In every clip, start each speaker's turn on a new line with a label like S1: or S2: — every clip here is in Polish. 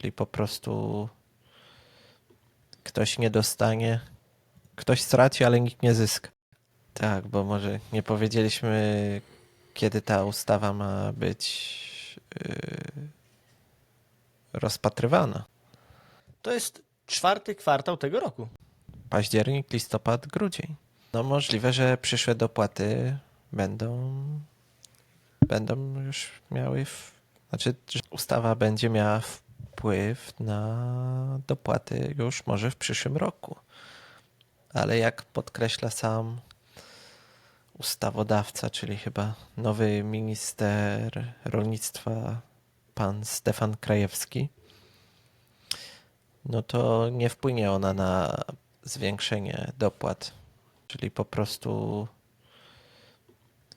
S1: Czyli po prostu ktoś nie dostanie, ktoś straci, ale nikt nie zyska. Tak, bo może nie powiedzieliśmy, kiedy ta ustawa ma być yy, rozpatrywana.
S2: To jest czwarty kwartał tego roku.
S1: Październik, listopad, grudzień. No możliwe, że przyszłe dopłaty będą będą już miały w, znaczy, że ustawa będzie miała wpływ na dopłaty już może w przyszłym roku. Ale jak podkreśla sam ustawodawca, czyli chyba nowy minister rolnictwa, pan Stefan Krajewski, no to nie wpłynie ona na zwiększenie dopłat. Czyli po prostu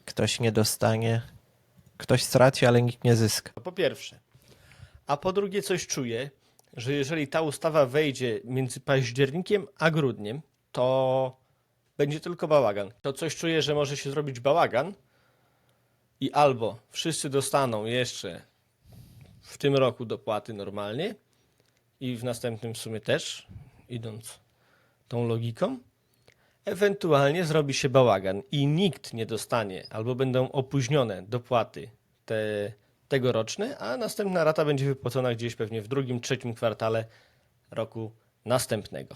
S1: ktoś nie dostanie, ktoś straci, ale nikt nie zyska.
S2: Po pierwsze. A po drugie, coś czuję, że jeżeli ta ustawa wejdzie między październikiem a grudniem, to będzie tylko bałagan. To coś czuję, że może się zrobić bałagan i albo wszyscy dostaną jeszcze w tym roku dopłaty normalnie i w następnym w sumie też, idąc tą logiką, ewentualnie zrobi się bałagan i nikt nie dostanie albo będą opóźnione dopłaty te tegoroczne, a następna rata będzie wypłacona gdzieś pewnie w drugim, trzecim kwartale roku następnego.